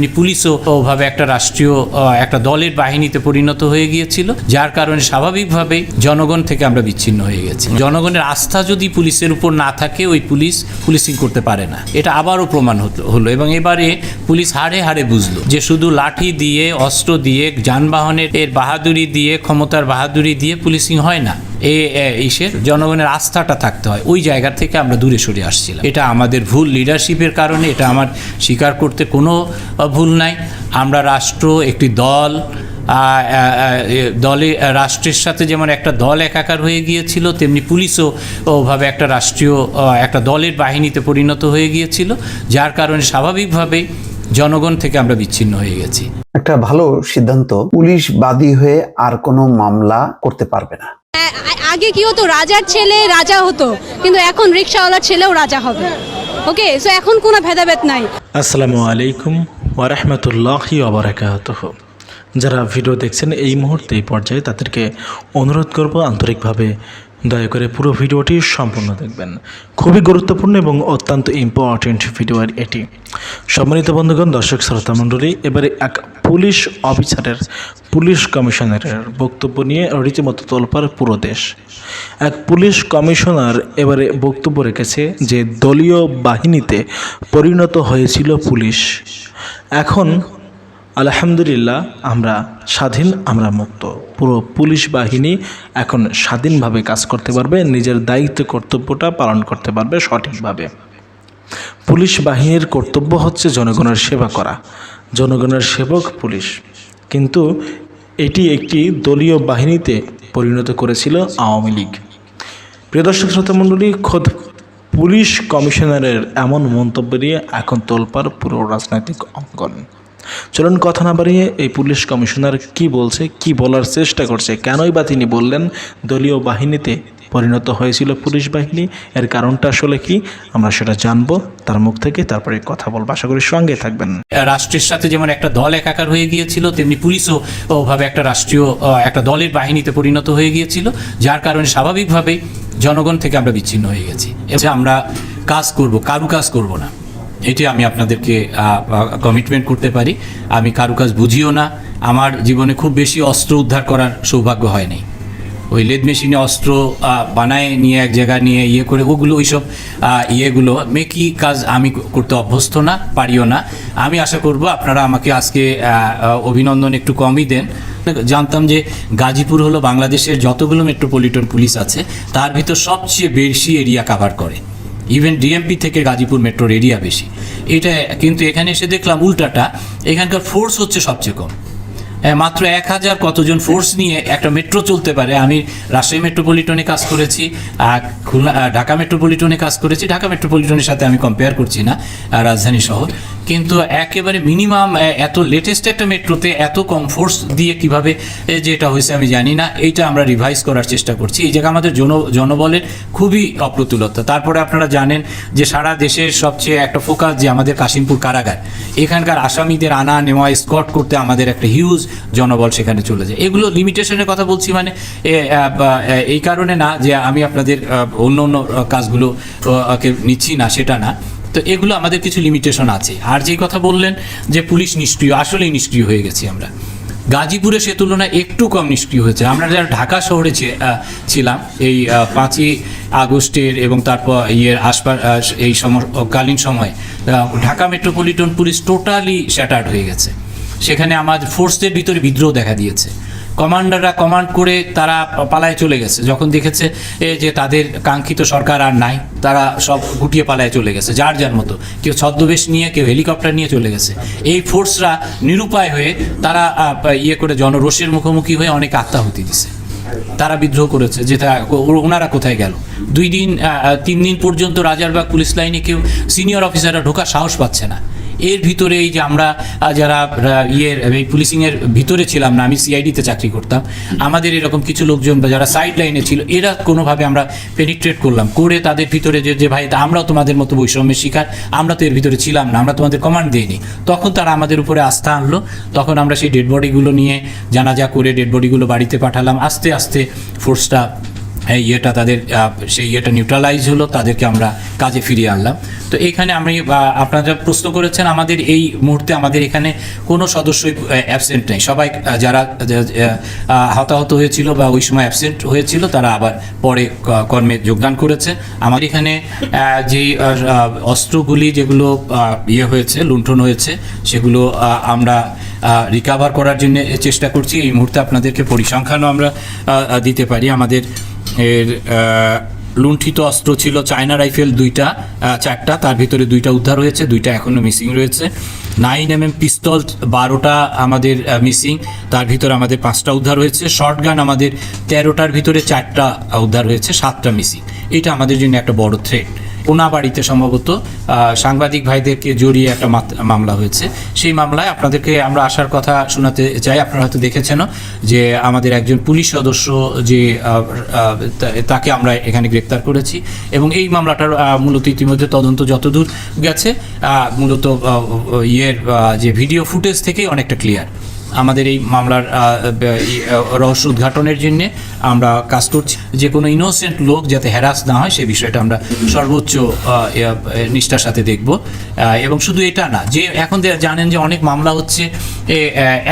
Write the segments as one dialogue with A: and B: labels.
A: উনি পুলিশও ওভাবে একটা রাষ্ট্রীয় একটা দলের বাহিনীতে পরিণত হয়ে গিয়েছিল, যার কারণে স্বাভাবিকভাবেই জনগণ থেকে আমরা বিচ্ছিন্ন হয়ে গেছি। জনগণের আস্থা যদি পুলিশের উপর না থাকে, ওই পুলিশ পুলিশিং করতে পারে না। এটা আবারও প্রমাণ হলো এবং এবারে পুলিশ হাড়ে হাড়ে বুঝলো যে শুধু লাঠি দিয়ে, অস্ত্র দিয়ে, যানবাহনের এর বাহাদুরি দিয়ে, ক্ষমতার বাহাদুরি দিয়ে পুলিশিং হয় না। এ ইসের জনগণের আস্থাটা থাকতে হয়। ওই জায়গা থেকে আমরা দূরে সরে আসছিলাম। এটা আমাদের ভুল লিডারশিপের কারণে, এটা আমার স্বীকার করতে কোনো ভুল নাই। আমরা রাষ্ট্র, একটি দল দলে রাষ্ট্রের সাথে যেমন একটা দল একাকার হয়ে গিয়েছিল, তেমনি পুলিশও ওভাবে একটা রাষ্ট্রীয় একটা দলের বাহিনীতে পরিণত হয়ে গিয়েছিল, যার কারণে স্বাভাবিকভাবেই জনগণ থেকে আমরা বিচ্ছিন্ন হয়ে গেছি।
B: একটা ভালো সিদ্ধান্ত, পুলিশ বাদী হয়ে আর কোনো মামলা করতে পারবে না।
C: আগে কি হতো? রাজার ছেলে রাজা হতো। কিন্তু এখন রিক্সাওয়ালার ছেলেও রাজা হবে। ওকে? সো এখন কোনো ভেদাভেদ নাই।
D: আসসালামু আলাইকুম ওয়ারহমতুল্লাহি ওবরাকাত যারা ভিডিও দেখছেন, এই মুহূর্তে এই পর্যায়ে তাদেরকে অনুরোধ করব আন্তরিকভাবে দয়া করে পুরো ভিডিওটি সম্পূর্ণ দেখবেন। খুবই গুরুত্বপূর্ণ এবং অত্যন্ত ইম্পর্টেন্ট ভিডিও এটি। সম্মানিত বন্ধুগণ, দর্শক শ্রোতা মণ্ডলী, এবারে এক পুলিশ অফিসারের, পুলিশ কমিশনারের বক্তব্য নিয়ে রীতিমতো তোলপার পুরো দেশ। এক পুলিশ কমিশনার এবারে বক্তব্য রেখেছে যে দলীয় বাহিনীতে পরিণত হয়েছিল পুলিশ। এখন আলহামদুলিল্লাহ, আমরা স্বাধীন, আমরা মুক্ত। পুরো পুলিশ বাহিনী এখন স্বাধীনভাবে কাজ করতে পারবে, নিজের দায়িত্ব, কর্তব্যটা পালন করতে পারবে সঠিকভাবে। পুলিশ বাহিনীর কর্তব্য হচ্ছে জনগণের সেবা করা। জনগণের সেবক পুলিশ। কিন্তু এটি একটি দলীয় বাহিনীতে পরিণত করেছিল আওয়ামী লীগ। প্রিয় দর্শক, শ্রোতা মণ্ডলী, খোদ পুলিশ কমিশনারের এমন মন্তব্য নিয়ে এখন তোলপার পুরো রাজনৈতিক অঙ্গন। চলুন কথা না বাড়িয়ে এই পুলিশ কমিশনার কি বলছে, কি বলার চেষ্টা করছে, কেনই বা তিনি বললেন, দলীয় বাহিনীতে পরিণত হয়েছিল পুলিশ বাহিনী, এর কারণটা আসলে কি, আমরা সেটা জানব, তার মুখ থেকে তারপরে কথা বলব। আশা করি সঙ্গে থাকবেন।
A: রাষ্ট্রের সাথে যেমন একটা দল একাকার হয়ে গিয়েছিল, তেমনি পুলিশও ওভাবে একটা রাষ্ট্রীয় একটা দলের বাহিনীতে পরিণত হয়ে গিয়েছিল, যার কারণে স্বাভাবিকভাবেই জনগণ থেকে আমরা বিচ্ছিন্ন হয়ে গেছি। এবং আমরা কাজ করব কারু কাজ করব না। এটি আমি আপনাদেরকে কমিটমেন্ট করতে পারি। আমি কারু কাজ বুঝিও না। আমার জীবনে খুব বেশি অস্ত্র উদ্ধার করার সৌভাগ্য হয়নি। ওই লেদ মেশিনে অস্ত্র বানায় নিয়ে এক জায়গায় নিয়ে ইয়ে করে, ওগুলো, ওইসব ইয়েগুলো মেকি কাজ আমি করতে অভ্যস্ত না, পারিও না। আমি আশা করব আপনারা আমাকে আজকে অভিনন্দন একটু কমই দেন। জানতাম যে গাজীপুর হলো বাংলাদেশের যতগুলো মেট্রোপলিটন পুলিশ আছে, তার ভিতর সবচেয়ে বেশি এরিয়া কাভার করে। ইভেন ডিএমপি থেকে গাজীপুর মেট্রোর এরিয়া বেশি। এটা কিন্তু এখানে এসে দেখলাম উল্টাটা, এখানকার ফোর্স হচ্ছে সবচেয়ে কম। মাত্র এক হাজার কতজন ফোর্স নিয়ে একটা মেট্রো চলতে পারে। আমি রাজশাহী মেট্রোপলিটনে কাজ করেছি আর খুলনা ঢাকা মেট্রোপলিটনে কাজ করেছি। ঢাকা মেট্রোপলিটনের সাথে আমি কম্পেয়ার করছি না রাজধানী শহর কিন্তু একেবারে মিনিমাম এত লেটেস্ট একটা মেট্রোতে এত কম ফোর্স দিয়ে কীভাবে এ, যে এটা হয়েছে আমি জানি না। এইটা আমরা রিভাইজ করার চেষ্টা করছি। এই জায়গা আমাদের জন জনবলের খুবই অপ্রতুলতা। তারপরে আপনারা জানেন যে সারা দেশের সবচেয়ে একটা ফোকাস যে আমাদের কাশিমপুর কারাগার। এখানকার আসামিদের আনা নেওয়া স্কট করতে আমাদের একটা হিউজ জনবল সেখানে চলে যায়। এগুলো লিমিটেশনের কথা বলছি মানে এই কারণে না যে আমি আপনাদের অন্য অন্য কাজগুলো নিচ্ছি না সেটা না। তো এগুলো আমাদের কিছু লিমিটেশন আছে। আর যে কথা বললেন যে পুলিশ নিষ্ক্রিয়, আসলেই নিষ্ক্রিয় হয়ে গেছি আমরা। গাজীপুরে সে তুলনায় একটু কম নিষ্ক্রিয় হয়েছে। আমরা যারা ঢাকা শহরে ছিলাম, এই পাঁচই আগস্টের এবং তারপর ইয়ের আশপাশ এই সমকালীন সময় Dhaka metropolitan police totally shattered হয়ে গেছে। সেখানে আমার ফোর্সদের ভিতরে বিদ্রোহ দেখা দিয়েছে। কমান্ডাররা কমান্ড করে তারা পালায় চলে গেছে। যখন দেখেছে এ, যে তাদের কাঙ্ক্ষিত সরকার আর নাই তারা সব গুটিয়ে পালায় চলে গেছে যার যার মতো। কেউ ছদ্মবেশ নিয়ে কেউ হেলিকপ্টার নিয়ে চলে গেছে। এই ফোর্সরা নিরুপায় হয়ে তারা ইয়ে করে জনরোষের মুখোমুখি হয়ে অনেক আত্মাহুতি দিছে। তারা বিদ্রোহ করেছে যে ওনারা কোথায় গেল? দুই দিন তিন দিন পর্যন্ত রাজারবাগ পুলিশ লাইনে কেউ সিনিয়র অফিসাররা ঢোকার সাহস পাচ্ছে না। এর ভিতরে এই যে আমরা যারা ইয়ের, এই পুলিশিংয়ের ভিতরে ছিলাম না, আমি সিআইডিতে চাকরি করতাম। আমাদের এরকম কিছু লোকজন বা যারা সাইড লাইনে ছিল, এরা কোনোভাবে আমরা পেনিট্রেট করলাম। করে তাদের ভিতরে যে যে ভাই, আমরাও তোমাদের মতো বৈষম্যের শিকার, আমরা তো এর ভিতরে ছিলাম না, আমরা তোমাদের কমান্ড দিইনি। তখন তারা আমাদের উপরে আস্থা আনলো। তখন আমরা সেই ডেড বডিগুলো নিয়ে জানাজা করে ডেড বডিগুলো বাড়িতে পাঠালাম। আস্তে আস্তে ফোর্সটা ইয়েটা তাদের সেই ইয়েটা নিউট্রালাইজ হলো তাদেরকে আমরা কাজে ফিরিয়ে আনলাম। তো এখানে আমি আপনারা প্রশ্ন করেছেন আমাদের এই মুহূর্তে আমাদের এখানে কোনো সদস্যই অ্যাবসেন্ট নেই। সবাই যারা হতাহত হয়েছিল বা ওই সময় অ্যাবসেন্ট হয়েছিল তারা আবার পরে কর্মে যোগদান করেছে। আমাদের এখানে আহ, অস্ত্রগুলি যেগুলো ইয়ে হয়েছে লুণ্ঠন হয়েছে সেগুলো আমরা রিকাভার করার জন্য চেষ্টা করছি। এই মুহূর্তে আপনাদেরকে পরিসংখ্যানও আমরা দিতে পারি। আমাদের এর লুণ্ঠিত অস্ত্র ছিল চায়না রাইফেল দুইটা চারটা, তার ভিতরে দুইটা উদ্ধার হয়েছে, দুইটা এখনও মিসিং রয়েছে। নাইন এম এম পিস্তল, বারোটা আমাদের মিসিং, তার ভিতরে আমাদের পাঁচটা উদ্ধার হয়েছে। শর্ট গান আমাদের তেরোটার ভিতরে চারটা উদ্ধার হয়েছে, সাতটা মিসিং। এটা আমাদের জন্য একটা বড় থ্রেট ওনা বাড়িতে সম্ভবত সাংবাদিক ভাইদেরকে জড়িয়ে একটা মামলা হয়েছে। সেই মামলায় আপনাদেরকে আমরা আসার কথা শোনাতে চাই। আপনারা হয়তো দেখেছেনও যে আমাদের একজন পুলিশ সদস্য যে তাকে আমরা এখানে গ্রেপ্তার করেছি এবং এই মামলাটার মূলত ইতিমধ্যে তদন্ত যতদূর গেছে মূলত ইয়ের যে ভিডিও ফুটেজ থেকেই অনেকটা ক্লিয়ার। আমাদের এই মামলার রহস্য উদ্ঘাটনের জন্য আমরা কাজ করছি। যে কোনো ইনোসেন্ট লোক যাতে হ্যারাস না হয় সেই বিষয়টা আমরা সর্বোচ্চ নিষ্ঠার সাথে দেখব। এবং শুধু এটা না, যে এখন জানেন যে অনেক মামলা হচ্ছে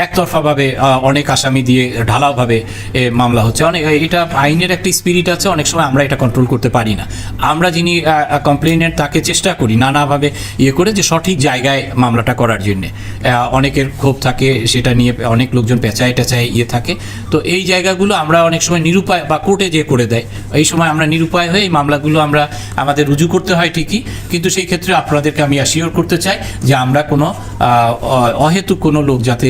A: একতরফাভাবে অনেক আসামি দিয়ে ঢালাওভাবে মামলা হচ্ছে। অনেক এটা আইনের একটা স্পিরিট আছে, অনেক সময় আমরা এটা কন্ট্রোল করতে পারি না। আমরা যিনি কমপ্লেনেন্ট তাকে চেষ্টা করি নানাভাবে ইয়ে করে যে সঠিক জায়গায় মামলাটা করার জন্যে। অনেকের ক্ষোভ থাকে, সেটা নিয়ে অনেক লোকজন পেঁচায় টেচায় ইয়ে থাকে। তো এই জায়গাগুলো আমরা অনেক সময় নিরুপায় বা কোর্টে যে করে দেয়। এই সময় আমরা নিরুপায় হয়ে এই মামলাগুলো আমরা আমাদের রুজু করতে হয় ঠিকই। কিন্তু সেই ক্ষেত্রে আপনাদেরকে আমি অ্যাসিওর করতে চাই যে আমরা কোনো অহেতুক কোনো লোক যাতে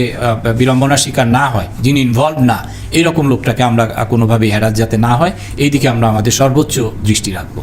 A: বিড়ম্বনার শিকার না হয়, যিনি ইনভলভ না, এরকম লোকটাকে আমরা কোনোভাবেই হ্যারাস যাতে না হয় এই দিকে আমরা আমাদের সর্বোচ্চ দৃষ্টি রাখব।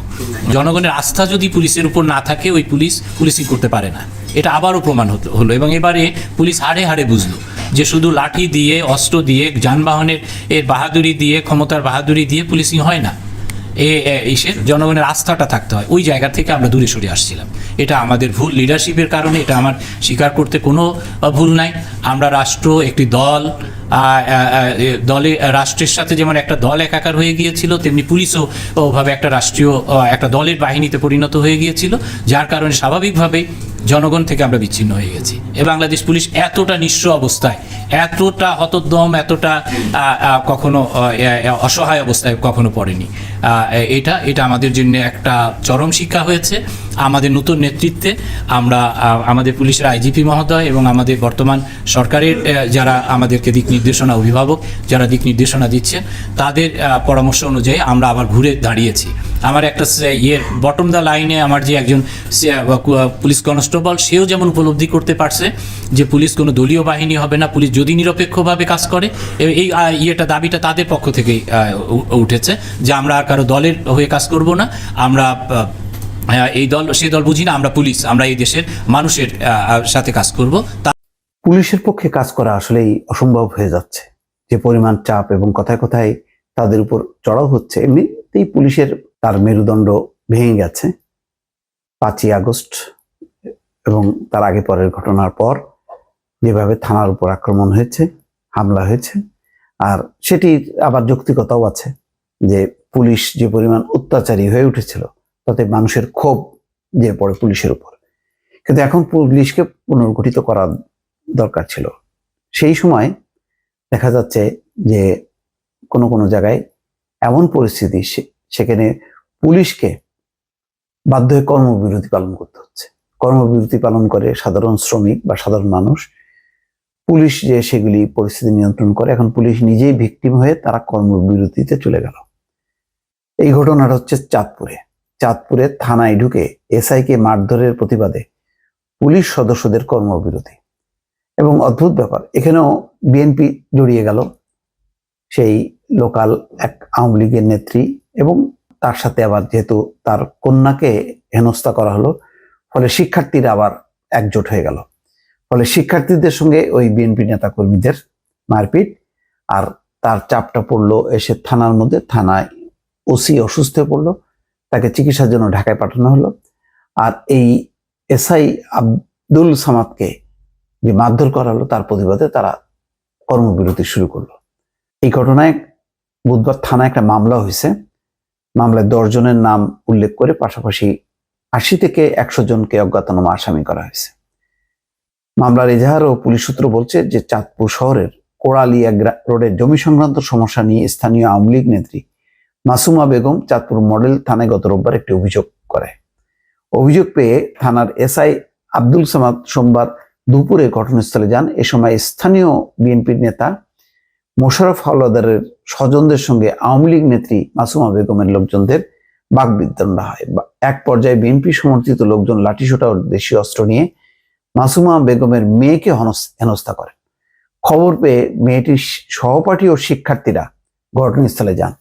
A: জনগণের আস্থা যদি পুলিশের উপর না থাকে, ওই পুলিশ পুলিশিং করতে পারে না। এটা আবারও প্রমাণ হলো এবং এবারে পুলিশ হাড়ে হাড়ে বুঝলো যে শুধু লাঠি দিয়ে, অস্ত্র দিয়ে, যানবাহনের এর বাহাদুরি দিয়ে, ক্ষমতার বাহাদুরি দিয়ে পুলিশিং হয় না। এ, এ- ইসের জনগণের আস্থাটা থাকতে হয়। ওই জায়গা থেকে আমরা দূরে সরে আসছিলাম। এটা আমাদের ভুল লিডারশিপের কারণে, এটা আমার স্বীকার করতে কোনো ভুল নাই। আমরা রাষ্ট্র, একটি দল দলে রাষ্ট্রের সাথে যেমন একটা দল একাকার হয়ে গিয়েছিল, তেমনি পুলিশও ওভাবে একটা রাষ্ট্রীয় একটা দলের বাহিনীতে পরিণত হয়ে গিয়েছিল, যার কারণে স্বাভাবিকভাবেই জনগণ থেকে আমরা বিচ্ছিন্ন হয়ে গেছি। এ বাংলাদেশ পুলিশ এতটা নিঃস্ব অবস্থায়, এতটা হতদম এতটা কখনো অসহায় অবস্থায় কখনো পড়েনি। এটা এটা আমাদের জন্য একটা চরম শিক্ষা হয়েছে। আমাদের নতুন নেতৃত্বে আমরা আমাদের পুলিশের আইজিপি মহোদয় এবং আমাদের বর্তমান সরকারের যারা আমাদেরকে দিক নির্দেশনা অভিভাবক, যারা দিক নির্দেশনা দিচ্ছেন তাদের পরামর্শ অনুযায়ী আমরা আবার ঘুরে দাঁড়িয়েছি। আমার একটা ইয়ে বটম দ্য লাইনে আমার যে একজন পুলিশ কনস্টেবল, সেও যেমন উপলব্ধি করতে পারছে যে পুলিশ কোনো দলীয় বাহিনী হবে না, পুলিশ যদি নিরপেক্ষভাবে কাজ করে এই ইয়েটা, দাবিটা তাদের পক্ষ থেকেই উঠেছে যে আমরা কারও দলের হয়ে কাজ করব না। আমরা এই দল, সে দল বুঝি না, আমরা পুলিশ, আমরা এই দেশের মানুষের সাথে কাজ করব। তা
B: পুলিশের পক্ষে কাজ করা আসলেই অসম্ভব হয়ে যাচ্ছে। যে পরিমাণ চাপ এবং কথায় কথায় তাদের উপর চড়াও হচ্ছে, এমনিতেই পুলিশের তার মেরুদণ্ড ভেঙে গেছে। পাঁচই আগস্ট এবং তার আগে পরের ঘটনার পর যেভাবে থানার উপর আক্রমণ হয়েছে, হামলা হয়েছে, আর সেটি আবার যৌক্তিকতাও আছে যে পুলিশ যে পরিমাণ অত্যাচারী হয়ে উঠেছিল, তাতে মানুষের ক্ষোভ যে পড়ে পুলিশের উপর। কিন্তু এখন পুলিশকে পুনর্গঠিত করার দরকার ছিল। সেই সময় দেখা যাচ্ছে যে কোনো কোনো জায়গায় এমন পরিস্থিতি সেখানে পুলিশকে বাধ্য হয়ে কর্মবিরতি পালন করতে হচ্ছে। কর্মবিরতি পালন করে সাধারণ শ্রমিক বা সাধারণ মানুষ। পুলিশ যে সেগুলি পরিস্থিতি নিয়ন্ত্রণ করে, এখন পুলিশ নিজেই ভিকটিম হয়ে তারা কর্মবিরতিতে চলে গেল। এই ঘটনাটা হচ্ছে চাঁদপুরে। চাঁদপুরে থানায় ঢুকে এসআইকে মারধরের প্রতিবাদে পুলিশ সদস্যদের কর্মবিরতি। এবং অদ্ভুত ব্যাপার, এখানেও বিএনপি জড়িয়ে গেল সেই লোকাল এক আওয়ামী লীগের নেত্রী এবং তার সাথে আবার যেহেতু তার কন্যাকে হেনস্থা করা হলো, ফলে শিক্ষার্থীরা আবার একজোট হয়ে গেল। ফলে শিক্ষার্থীদের সঙ্গে ওই বিএনপি নেতা কর্মীদের মারপিট, আর তার চাপটা পড়ল এসে থানার মধ্যে, থানায় ওসি অসুস্থ হয়ে পড়ল, তাকে চিকিৎসার জন্য ঢাকায় পাঠানো হলো। আর এই এসআই আব্দুল সামাদকে যে মারধর করা হলো, তার প্রতিবাদে তারা কর্মবিরতি শুরু করল। এই ঘটনায় বুধবার থানায় একটা মামলা হয়েছে। মামলায় জনের নাম উল্লেখ করে পাশাপাশি আশি থেকে একশো জনকে অজ্ঞাতনামা আসামি করা হয়েছে। মামলার এজাহার ও পুলিশ সূত্র বলছে যে চাঁদপুর শহরের কোড়ালিয়া রোডের জমি সংক্রান্ত সমস্যা নিয়ে স্থানীয় আওয়ামী লীগ নেত্রী মাসুমা বেগম চাঁদপুর মডেল থানায় গত রোববার একটি অভিযোগ করে। অভিযোগ পেয়ে থানার এসআই আব্দুল সামাদ সোমবার দুপুরে ঘটনাস্থলে যান। এ সময় স্থানীয় বিএনপির নেতা মোশারফ হাওলাদারের স্বজনদের সঙ্গে আওয়ামী লীগ নেত্রী মাসুমা বেগমের লোকজনদের বাগবিদ্দণ্ডা হয়। এক পর্যায়ে বিএনপি সমর্থিত লোকজন লাঠিসোঁটা ও দেশীয় অস্ত্র নিয়ে মাসুমা বেগমের মেয়েকে হেনস্থা করেন। খবর পেয়ে মেয়েটির সহপাঠী ও শিক্ষার্থীরা ঘটনাস্থলে যান।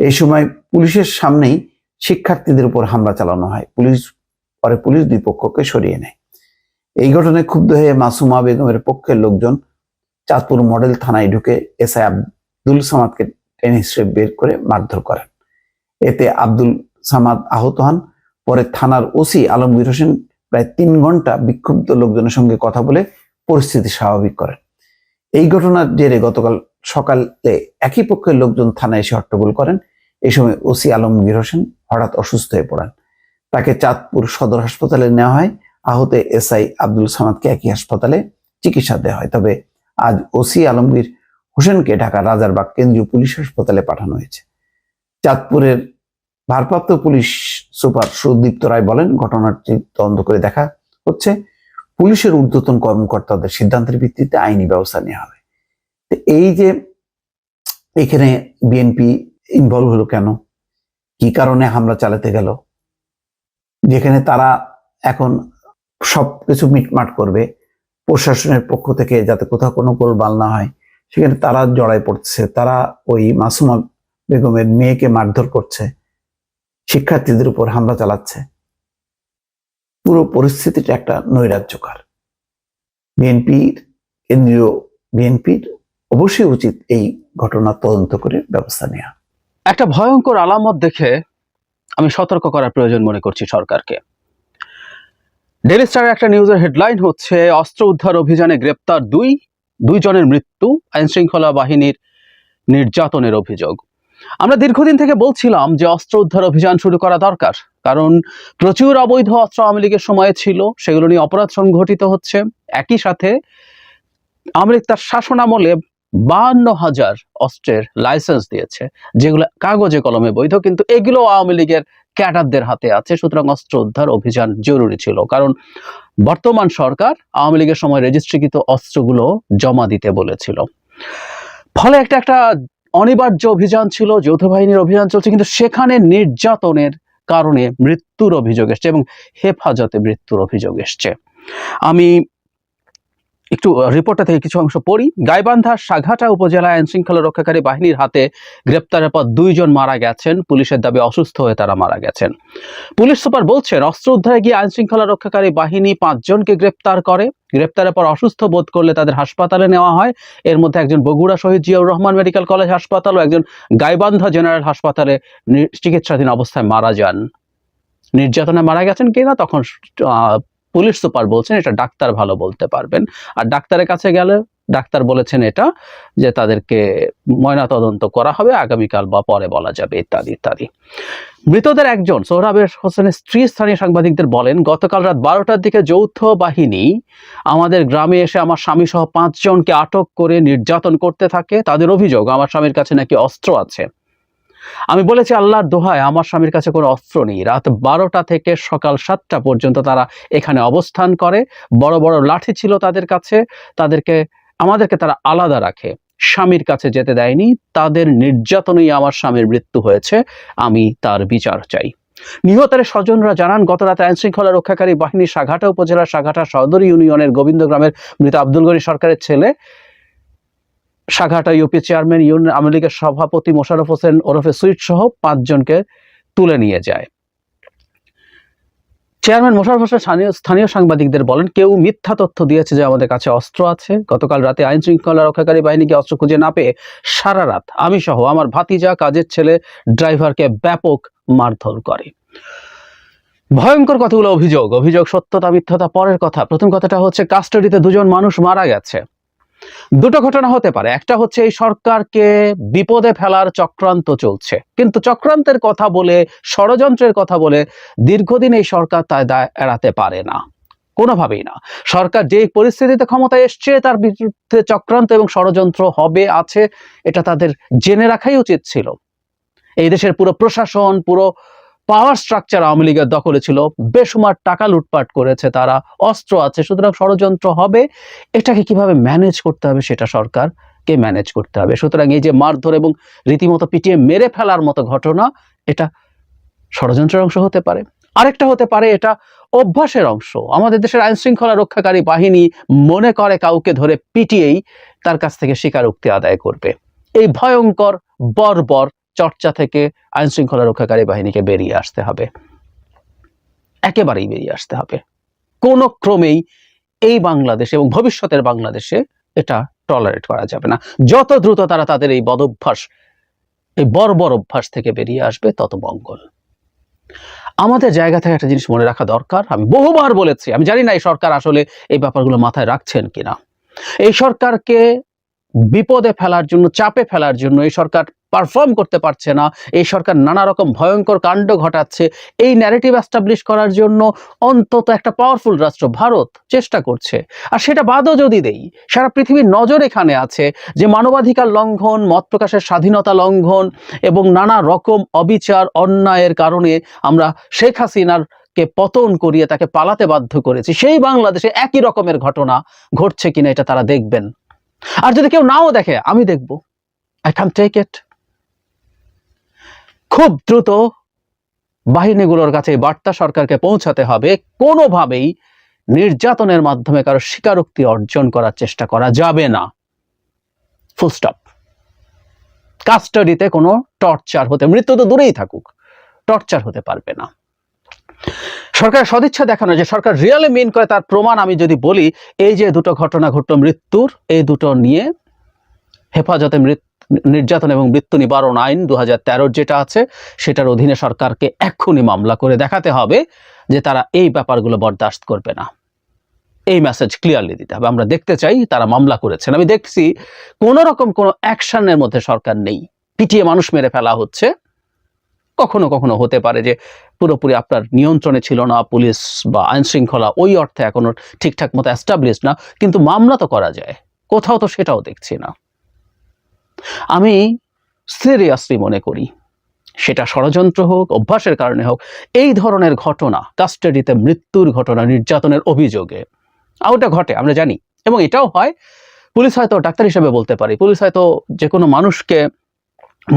B: এই সময় পুলিশের সামনেই শিক্ষার্থীদের উপর হামলা চালানো হয়। পুলিশ, পরে পুলিশ দুই পক্ষকে সরিয়ে নেয়। এই ঘটনায় ক্ষুব্ধ হয়ে মাসুমা বেগমের পক্ষের লোকজন চাঁদপুর মডেল থানায় ঢুকে এসআই আব্দুল সামাদকে টেনে হিসেবে বের করে মারধর করেন। এতে আব্দুল সামাদ আহত হন। পরে থানার ওসি আলমগীর হোসেন প্রায় তিন ঘণ্টা বিক্ষুব্ধ লোকজনের সঙ্গে কথা বলে পরিস্থিতি স্বাভাবিক করেন। এই ঘটনার জেরে গতকাল সকালে একই পক্ষের লোকজন থানায় এসে হট্টগোল করেন। এই সময় ওসি আলমগীর হোসেন হঠাৎ অসুস্থ হয়ে পড়েন। তাকে চাঁদপুর সদর হাসপাতালে নেওয়া হয়। আহত এসআই আব্দুল সামাদকে একই হাসপাতালে চিকিৎসা দেওয়া হয়। তবে আজ ওসি আলমগীর হোসেনকে ঢাকা রাজারবাগ কেন্দ্রীয় পুলিশ হাসপাতালে পাঠানো হয়েছে। চাঁদপুরের ভারপ্রাপ্ত পুলিশ সুপার সুদীপ্ত রায় বলেন, ঘটনাটি তদন্ত করে দেখা হচ্ছে। পুলিশের ঊর্ধ্বতন কর্মকর্তাদের সিদ্ধান্তের ভিত্তিতে আইনি ব্যবস্থা নেওয়া হবে। তো এই যে এখানে বিএনপি ইনভলভ হলো কেন? কি কারণে হামলা চালাতে গেল? যেখানে তারা এখন সব কিছু মিটমাট করবে, প্রশাসনের পক্ষ থেকে যাতে কোথাও কোনো গোলমাল না হয়, সেখানে তারা জড়াই পড়ছে। তারা ওই মাসুমা বেগমের মেয়েকে মারধর করছে, শিক্ষার্থীদের উপর হামলা চালাচ্ছে। পুরো পরিস্থিতিটা একটা নৈরাজ্যকর। বিএনপির কেন্দ্রীয় বিএনপির অবশ্যই উচিত এই ঘটনা তদন্ত করে ব্যবস্থা নেওয়া
E: একটা ভয়ঙ্কর আলামত দেখে আমি সতর্ক করার প্রয়োজন মনে করছি সরকারকে। ডেলি স্টারের একটা নিউজের হেডলাইন হচ্ছে, অস্ত্র উদ্ধার অভিযানে গ্রেপ্তার দুই দুই জনের মৃত্যু আইন শৃঙ্খলা বাহিনীর নির্যাতনের অভিযোগ। আমরা দীর্ঘদিন থেকে বলছিলাম যে অস্ত্র উদ্ধার অভিযান শুরু করা দরকার, কারণ প্রচুর অবৈধ অস্ত্র আওয়ামী লীগের সময়ে ছিল, সেগুলো নিয়ে অপরাধ সংঘটিত হচ্ছে। একই সাথে আওয়ামী লীগ তার শাসনামলে বাহান্ন হাজার অস্ত্রের লাইসেন্স দিয়েছে, যেগুলো কাগজে কলমে বৈধ, কিন্তু এগুলো আওয়ামী লীগের ক্যাডারদের হাতে আছে, সুতরাং অস্ত্র উদ্ধার অভিযান জরুরি ছিল। কারণ বর্তমান সরকার আওয়ামী লীগের সময় রেজিস্ট্রিকৃত অস্ত্রগুলো জমা দিতে বলেছিল। ফলে একটা একটা অনিবার্য অভিযান ছিল, যৌথ বাহিনীর অভিযান চলছে, কিন্তু সেখানে নির্যাতনের কারণে মৃত্যুর অভিযোগ এসছে এবং হেফাজতে মৃত্যুর অভিযোগ এসছে। আমি একটু রিপোর্টটা থেকে কিছু অংশ পড়ি। গাইবান্ধার সাঘাটা উপজেলায় আইন শৃঙ্খলা রক্ষাকারী বাহিনীর হাতে গ্রেপ্তারের পর দুইজন মারা গেছেন। পুলিশের দাবি, অসুস্থ হয়ে তারা মারা গেছেন। পুলিশ সুপার বলছেন, অস্ত্র উদ্ধারে গিয়ে আইন শৃঙ্খলা রক্ষাকারী বাহিনী পাঁচজনকে গ্রেপ্তার করে। গ্রেপ্তারের পর অসুস্থ বোধ করলে তাদের হাসপাতালে নেওয়া হয়। এর মধ্যে একজন বগুড়া শহীদ জিয়াউর রহমান মেডিকেল কলেজ হাসপাতাল ও একজন গাইবান্ধা জেনারেল হাসপাতালে চিকিৎসাধীন অবস্থায় মারা যান। নির্যাতনে মারা গেছেন কিনা তখন পুলিশ সুপার বলছেন, এটা ডাক্তার ভালো বলতে পারবেন। আর ডাক্তারের কাছে গেলে, ডাক্তার বলেছেন এটা, যে তাদেরকে ময়নাতদন্ত করা হবে, আগামীকাল বা পরে বলা যাবে, ইত্যাদি ইত্যাদি। মৃতদের একজন সোহরাবের হোসেনের স্ত্রী, স্থানীয় সাংবাদিকদের বলেন, গতকাল রাত বারোটার দিকে যৌথ বাহিনী আমাদের গ্রামে এসে আমার স্বামী সহ পাঁচজনকে আটক করে নির্যাতন করতে থাকে। তাদের অভিযোগ, আমার স্বামীর কাছে নাকি অস্ত্র আছে। আমি বলেছি আল্লাহর দোহায় আমার স্বামীর কাছে কোনো অস্ত্র নেই। রাত বারোটা থেকে সকাল সাতটা পর্যন্ত তারা এখানে অবস্থান করে। বড় বড় লাঠি ছিল তাদের কাছে। তাদেরকে, আমাদেরকে তারা আলাদা রাখে। স্বামীর কাছে যেতে দেয়নি। তাদের নির্যাতনেই আমার স্বামীর মৃত্যু হয়েছে। আমি তার বিচার চাই। নিহতের স্বজনরা জানান গত রাতে আইন শৃঙ্খলা রক্ষাকারী বাহিনী সাঘাটা উপজেলার সাঘাটা সদর ইউনিয়নের গোবিন্দ গ্রামের মৃত আব্দুল গনি সরকারের ছেলে Saghata UP chairman union Awami লীগের সভাপতি মোশারফ হোসেন ওরফে সুইট সহ পাঁচজনকে তুলে নিয়ে যায়। চেয়ারম্যান মোশারফ হোসেন স্থানীয় সাংবাদিকদের বলেন, কেউ মিথ্যা তথ্য দিয়েছে যে আমাদের কাছে অস্ত্র আছে। গতকাল রাতে আইন শৃঙ্খলা রক্ষাকারী বাহিনীকে অস্ত্র খুঁজে না পেয়ে সারা রাত আমি সহ আমার ভাতিজা, কাজের ছেলে, ড্রাইভারকে ব্যাপক মারধর করে। ভয়ঙ্কর কতগুলো অভিযোগ অভিযোগ সত্যতা, মিথ্যতা, পরের কথা। প্রথম কথাটা হচ্ছে কাস্টাডিতে দুজন মানুষ মারা গেছে। দুটো ঘটনা হতে পারে। একটা হচ্ছে এই সরকারকে বিপদে ফেলার চক্রান্ত চলছে। কিন্তু চক্রান্তের কথা বলে, ষড়যন্ত্রের কথা বলে দীর্ঘদিন এই সরকার তার দায় এড়াতে পারে না। কোনোভাবেই না। সরকার যে পরিস্থিতিতে ক্ষমতায় এসছে, তার বিরুদ্ধে চক্রান্ত এবং ষড়যন্ত্র হবে, আছে, এটা তাদের জেনে রাখাই উচিত ছিল। এই দেশের পুরো প্রশাসন, পুরো পাওয়ার স্ট্রাকচার আওয়ামী লীগের দখলে ছিল, বেসুমার টাকা লুটপাট করেছে তারা, অস্ত্র আছে, সুতরাং ষড়যন্ত্র হবে। এটাকে কীভাবে ম্যানেজ করতে হবে সেটা সরকারকে ম্যানেজ করতে হবে। সুতরাং এই যে মারধর এবং রীতিমতো পিটিয়ে মেরে ফেলার মতো ঘটনা, এটা ষড়যন্ত্রের অংশ হতে পারে। আরেকটা হতে পারে, এটা অভ্যাসের অংশ। আমাদের দেশের আইন শৃঙ্খলা রক্ষাকারী বাহিনী মনে করে কাউকে ধরে পিটিয়েই তার কাছ থেকে স্বীকারোক্তি আদায় করবে। এই ভয়ঙ্কর বর্বর চর্চা থেকে আইন শৃঙ্খলা রক্ষাকারী বাহিনীকে বেরিয়ে আসতে হবে। একেবারেই বেরিয়ে আসতে হবে। কোনো ক্রমেই এই বাংলাদেশ এবং ভবিষ্যতের বাংলাদেশে এটা টলারেট করা যাবে না। যত দ্রুত তারা তাদের এই বদভ্যাস, এই বর্বর অভ্যাস থেকে বেরিয়ে আসবে, তত মঙ্গল। আমাদের জায়গা থেকে একটা জিনিস মনে রাখা দরকার। আমি বহুবার বলেছি, আমি জানি না এই সরকার আসলে এই ব্যাপারগুলো মাথায় রাখছেন কিনা। এই সরকারকে বিপদে ফেলার জন্য, চাপে ফেলার জন্য এই সরকার পারফর্ম করতে পারছে না। এই সরকার নানা রকম ভয়ঙ্কর কাণ্ড ঘটাচ্ছে। এই ন্যারেটিভ অ্যাস্টাবলিশ করার জন্য অন্তত একটা পাওয়ারফুল রাষ্ট্র ভারত চেষ্টা করছে। আর সেটা বাদও যদি দেই, সারা পৃথিবীর নজর এখানে আছে যে মানবাধিকার লঙ্ঘন, মত প্রকাশের স্বাধীনতা লঙ্ঘন এবং নানা রকম অবিচার, অন্যায়ের কারণে আমরা শেখ হাসিনার কে পতন করিয়ে তাকে পালাতে বাধ্য করেছি। সেই বাংলাদেশে একই রকমের ঘটনা ঘটছে কিনা এটা তারা দেখবেন। আর যদি কেউ নাও দেখে, আমি দেখব। আই ক্যান টেক ইট খুব দ্রুত বাহিনীগুলোর কাছে বার্তা সরকারকে পৌঁছাতে হবে। কোনোভাবেই নির্যাতনের মাধ্যমে কারও স্বীকারোক্তি অর্জন করার চেষ্টা করা যাবে না। ফুল স্টপ কাস্টাডিতে কোনো টর্চার হতে মৃত্যু তো দূরেই থাকুক। টর্চার হতে পারবে না। সরকার সদিচ্ছা দেখানো যে সরকার রিয়েলি মিন করে তার প্রমাণ আমি যদি বলি, এই যে দুটো ঘটনা ঘটল মৃত্যুর, এই দুটো নিয়ে হেফাজতে মৃত্যু নির্যাতন এবং মৃত্যু নিবারণ আইন দু হাজার যেটা আছে, সেটার অধীনে সরকারকে এক্ষুনি মামলা করে দেখাতে হবে যে তারা এই ব্যাপারগুলো বরদাস্ত করবে না। এই মেসেজ ক্লিয়ারলি দিতে হবে। আমরা দেখতে চাই তারা মামলা করেছেন। আমি দেখছি কোনো রকম কোনো অ্যাকশনের মধ্যে সরকার নেই। পিটিয়ে মানুষ মেরে ফেলা হচ্ছে। কখনো কখনো হতে পারে যে পুরোপুরি আপনার নিয়ন্ত্রণে ছিল না, পুলিশ বা আইন শৃঙ্খলা ওই অর্থে এখনও ঠিকঠাক মতো অ্যাস্টাবলিশ না, কিন্তু মামলা তো করা যায়। কোথাও তো সেটাও দেখছি না। আমি সিরিয়াসলি মনে করি, সেটা ষড়যন্ত্র হোক, অভ্যাসের কারণে হোক, এই ধরনের ঘটনা কাস্টাডিতে মৃত্যুর ঘটনা, নির্যাতনের অভিযোগে ওটা ঘটে, আমরা জানি। এবং এটাও হয়, পুলিশ হয়তো ডাক্তার হিসেবে বলতে পারি, পুলিশ হয়তো যে কোনো মানুষকে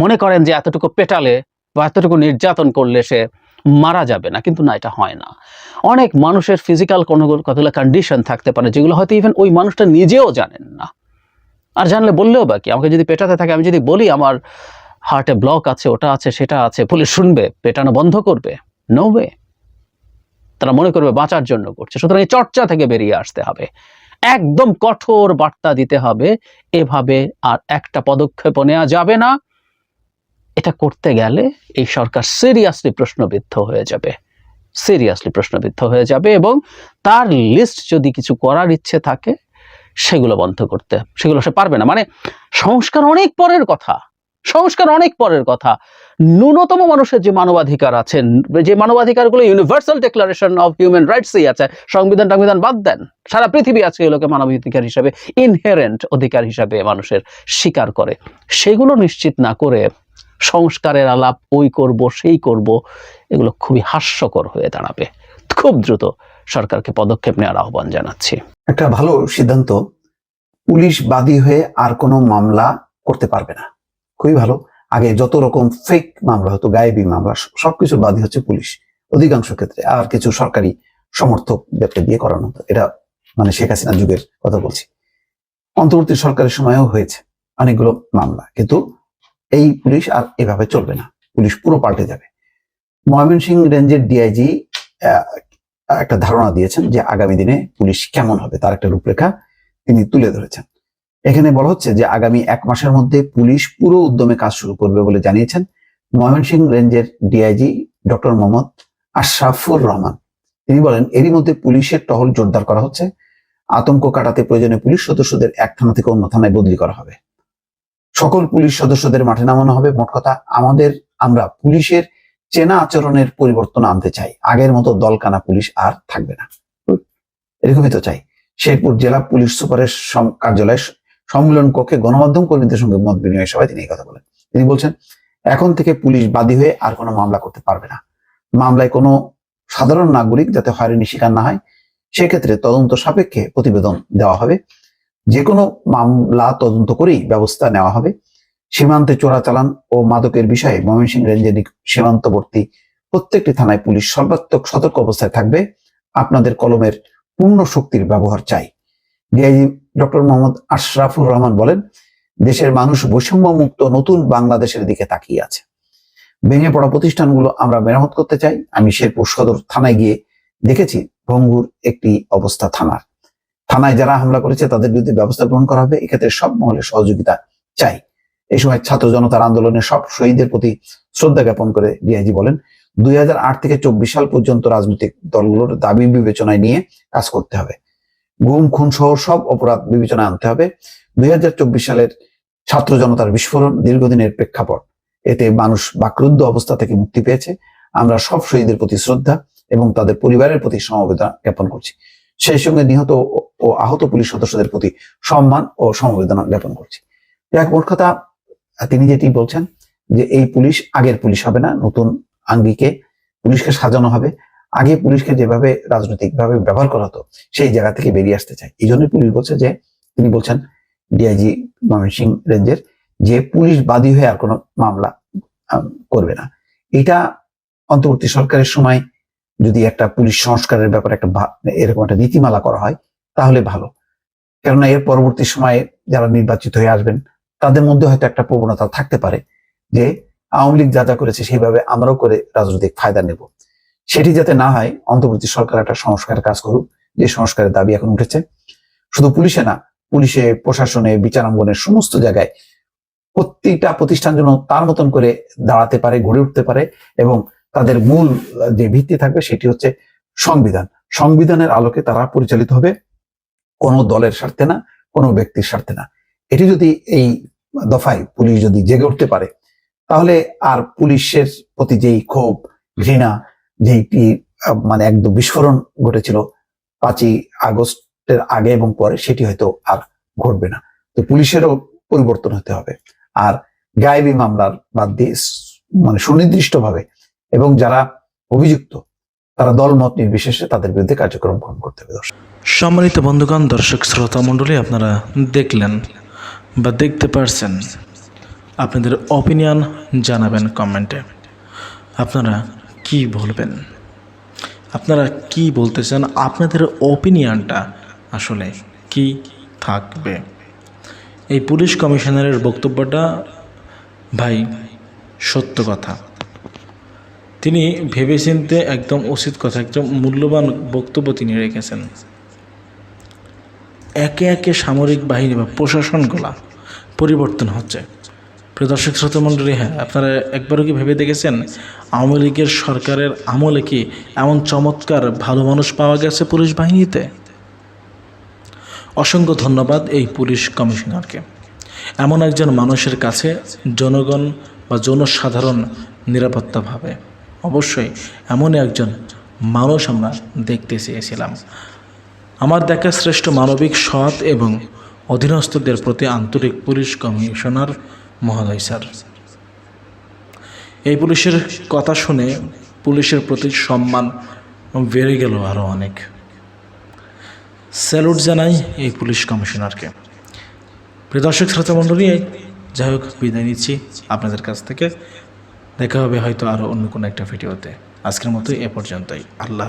E: মনে করেন যে এতটুকু পেটালে বা এতটুকু নির্যাতন করলে সে মারা যাবে না, কিন্তু না, এটা হয় না। অনেক মানুষের ফিজিক্যাল কোনো কতগুলো কন্ডিশন থাকতে পারে, যেগুলো হয়তো ইভেন ওই মানুষটা নিজেও জানেন না। আর জানলে বললেও বাকি আমাকে যদি পেটাতে থাকে, আমি যদি বলি আমার হার্টে ব্লক আছে, ওটা আছে, সেটা আছে, পুলিশ শুনবে, পেটানো বন্ধ করবে? নো তারা মনে করবে বাঁচার জন্য করছে। সুতরাং এই চর্চা থেকে বেরিয়ে আসতে হবে। একদম কঠোর বার্তা দিতে হবে, এভাবে আর একটা পদক্ষেপও নেওয়া যাবে না। এটা করতে গেলে এই সরকার সিরিয়াসলি প্রশ্নবিদ্ধ হয়ে যাবে। সিরিয়াসলি প্রশ্নবিদ্ধ হয়ে যাবে এবং তার লিস্ট যদি কিছু করার ইচ্ছে থাকে সেগুলো বন্ধ করতে। সেগুলো সে পারবে না। মানে সংস্কার অনেক পরের কথা। সংস্কার অনেক পরের কথা। ন্যূনতম মানুষের যে মানবাধিকার আছে, যে মানবাধিকারগুলো ইউনিভার্সাল ডিক্লারেশন অফ হিউম্যান রাইটসই আছে, সংবিধান সংবিধান বাদ দেন। সারা পৃথিবী আছে এগুলোকে মানবাধিকার হিসাবে ইনহেরেন্ট অধিকার হিসাবে মানুষের স্বীকার করে। সেগুলো নিশ্চিত না করে সংস্কারের আলাপ ওই করব, সেই করব, এগুলো খুবই হাস্যকর হয়ে দাঁড়াবে। খুব দ্রুত সরকারকে পদক্ষেপ নেওয়ার আহ্বান জানাচ্ছি।
B: একটা ভালো সিদ্ধান্ত, পুলিশ বাদী হয়ে আর কোনো মামলা করতে পারবে না। খুবই ভালো। আগে যত রকম ফেক মামলা হতো, গায়েবী মামলা, স- সবকিছুর বাদী হচ্ছে পুলিশ। অধিকাংশ ক্ষেত্রে আর কিছু সরকারি সমর্থকদেরকে দিয়ে করানো হতো। এটা মানে শেখ হাসিনা যুগের কথা বলছি। অন্তর্বর্তী সরকারের সময়ও হয়েছে অনেকগুলো মামলা, কিন্তু এই পুলিশ আর এভাবে চলবে না। পুলিশ পুরো পাল্টে যাবে। ময়মনসিংহ রেঞ্জের ডিআইজি একটা ধারণা দিয়েছেন যে আগামী দিনে পুলিশ কেমন হবে, তার একটা রূপরেখা তিনি তুলে ধরেছেন। এখানে বলা হচ্ছে যে আগামী এক মাসের মধ্যে পুলিশ পুরো উদ্যমে কাজ শুরু করবে বলে জানিয়েছেন ময়মনসিংহ রেঞ্জের ডিআইজি ডক্টর মোহাম্মদ আশরাফুর রহমান। তিনি বলেন, এরই মধ্যে পুলিশের টহল জোরদার করা হচ্ছে। আতঙ্ক কাটাতে প্রয়োজনে পুলিশ সদস্যদের এক থানা থেকে অন্য থানায় বদলি করা হবে। সকল পুলিশ সদস্যদের মাঠে নামানো হবে। মোট কথা, আমাদের, আমরা পুলিশের চেনা আচরণের পরিবর্তন আনতে চাই। আগের মতো দলকানা পুলিশ আর থাকবে না। এরকমই তো চাই। শেরপুর জেলা পুলিশ সুপারের কার্যালয়ে সম্মেলন কক্ষে গণমাধ্যম কর্মীদের সঙ্গে মত বিনিময় সভায় তিনি এই কথা বলেন। তিনি বলছেন, এখন থেকে পুলিশ বাদী হয়ে আর কোনো মামলা করতে পারবে না। মামলায় কোনো সাধারণ নাগরিক যাতে হয়রানি শিকার না হয়, সেক্ষেত্রে তদন্ত সাপেক্ষে প্রতিবেদন দেওয়া হবে। যে কোনো মামলা তদন্ত করেই ব্যবস্থা নেওয়া হবে। সীমান্তে চোরাচালান ও মাদকের বিষয়ে ময়মনসিংহ রেঞ্জের সীমান্তবর্তী প্রত্যেকটি থানায় পুলিশ সর্বাত্মক সতর্ক অবস্থায় থাকবে। আপনাদের কলমের পূর্ণ শক্তির ব্যবহার চাই। ডিআইজি ডক্টর মোহাম্মদ আশরাফুর রহমান বলেন, দেশের মানুষ বৈষম্য মুক্ত নতুন বাংলাদেশের দিকে তাকিয়ে আছে। ভেঙে পড়া প্রতিষ্ঠানগুলো আমরা মেরামত করতে চাই। আমি শেরপুর সদর থানায় গিয়ে দেখেছি, ভঙ্গুর একটি অবস্থা থানার। থানায় যারা হামলা করেছে তাদের বিরুদ্ধে ব্যবস্থা গ্রহণ করা হবে। এক্ষেত্রে সব মহলের সহযোগিতা চাই। এই সময় ছাত্র জনতার আন্দোলনে সব শহীদের প্রতি শ্রদ্ধা জ্ঞাপন করে ডিআইজি বলেন, দুই হাজার আট থেকে চব্বিশ সাল পর্যন্ত রাজনৈতিক দলগুলোর দাবি বিবেচনায় নিয়ে কাজ করতে হবে। গুম, খুন সহ সব অপরাধ বিবেচনায় আনতে হবে। দুই সালের ছাত্র জনতার বিস্ফোরণ দীর্ঘদিনের প্রেক্ষাপট। এতে মানুষ বাকরুদ্ধ অবস্থা থেকে মুক্তি পেয়েছে। আমরা সব শহীদের প্রতি শ্রদ্ধা এবং তাদের পরিবারের প্রতি সমবেদনা জ্ঞাপন করছি। সেই সঙ্গে নিহত ও- আহত পুলিশ সদস্যদের প্রতি সম্মান ও সমবেদনা জ্ঞাপন করছি। এক মোট কথা তিনি যেটি বলছেন যে এই পুলিশ আগের পুলিশ হবে না, নতুন আঙ্গিকে পুলিশকে সাজানো হবে। আগে পুলিশকে যেভাবে রাজনৈতিক ভাবে ব্যবহার করা হতো, সেই জায়গা থেকে বেরিয়ে আসতে চায়। এই জন্য পুলিশ বলছে যে, তিনি বলছেন ডিআইজি ময়মনসিং রেঞ্জের যে পুলিশ বাদী হয়ে আর কোনো মামলা করবে না। এটা অন্তর্বর্তী সরকারের সময় যদি একটা পুলিশ সংস্কারের ব্যাপারে একটা এরকম একটা নীতিমালা করা হয়, তাহলে ভালো। কেননা এর পরবর্তী সময়ে যারা নির্বাচিত হয়ে আসবেন তাদের মধ্যে হয়তো একটা প্রবণতা থাকতে পারে যে আওয়ামী লীগ যা যা করেছে সেইভাবে আমরাও করে রাজনৈতিক ফায়দা নেব। সেটি যাতে না হয়, অন্তর্বর্তী সরকার একটা সংস্কারের কাজ করুক, যে সংস্কারের দাবি এখন উঠেছে। শুধু পুলিশে না, পুলিশে, প্রশাসনে বিচারাঙ্গনের সমস্ত জায়গায় প্রত্যেকটা প্রতিষ্ঠান যেন তার মতন করে দাঁড়াতে পারে, গড়ে উঠতে পারে এবং তাদের মূল যে ভিত্তি থাকবে সেটি হচ্ছে সংবিধান। সংবিধানের আলোকে তারা পরিচালিত হবে। কোনো দলের স্বার্থে না, কোনো ব্যক্তির স্বার্থে না। এটি যদি এই দফায় পুলিশ যদি জেগে উঠতে পারে তাহলে আর পুলিশের প্রতি যেই ক্ষোভ ঘৃণা যেইটি মানে একদম বিস্ফোরণ ঘটেছিল পাঁচই আগস্টের আগে এবং পরে সেটি হয়তো আর ঘটবে না। তো পুলিশেরও পরিবর্তন হতে হবে। আর গায়েবী মামলার বাদ দিয়ে মানে সুনির্দিষ্টভাবে এবং যারা অভিযুক্ত তারা দলমত নির্বিশেষে তাদের বিরুদ্ধে কার্যক্রম গ্রহণ করতে হবে দর্শক।
D: সম্মানিত বন্ধুগণ দর্শক শ্রোতা মণ্ডলী আপনারা দেখলেন বা দেখতে পারছেন আপনাদের অপিনিয়ন জানাবেন কমেন্টে আপনারা কি বলবেন? আপনারা কি বলতে চান? আপনাদের অপিনিয়নটা আসলে কি থাকবে? এই পুলিশ কমিশনারের বক্তব্যটা ভাই সত্য কথা। তিনি ভেবেচিন্তে একদম উচিত কথা, একদম মূল্যবান বক্তব্য তিনি রেখেছেন। একে একে সামরিক বাহিনী বা প্রশাসনগুলা পরিবর্তন হচ্ছে। প্রিয় দর্শক শ্রোতা মণ্ডলী হ্যাঁ আপনারা একবারও কি ভেবে দেখেছেন আওয়ামী লীগের সরকারের আমলে কি এমন চমৎকার ভালো মানুষ পাওয়া গেছে পুলিশ বাহিনীতে? অসংখ্য ধন্যবাদ এই পুলিশ কমিশনারকে। এমন একজন মানুষের কাছে জনগণ বা জনসাধারণ নিরাপত্তা ভাবে। অবশ্যই এমন একজন মানুষ আমরা দেখতে চেয়েছিলাম। আমার দেখা শ্রেষ্ঠ মানবিক সৎ এবং অধীনস্থদের প্রতি আন্তরিক পুলিশ কমিশনার মহোদয়, স্যার। এই পুলিশের কথা শুনে পুলিশের প্রতি সম্মান বেড়ে গেল আরও অনেক। স্যালুট জানাই এই পুলিশ কমিশনারকে। প্রিয় দর্শক, শ্রোতা মণ্ডলী, যাই হোক, বিদায় নিচ্ছি আপনাদের কাছ থেকে। দেখা হবে হয়তো আরও অন্য কোনো একটা ভিডিওতে। আজকের মতো এ পর্যন্তই। আল্লাহ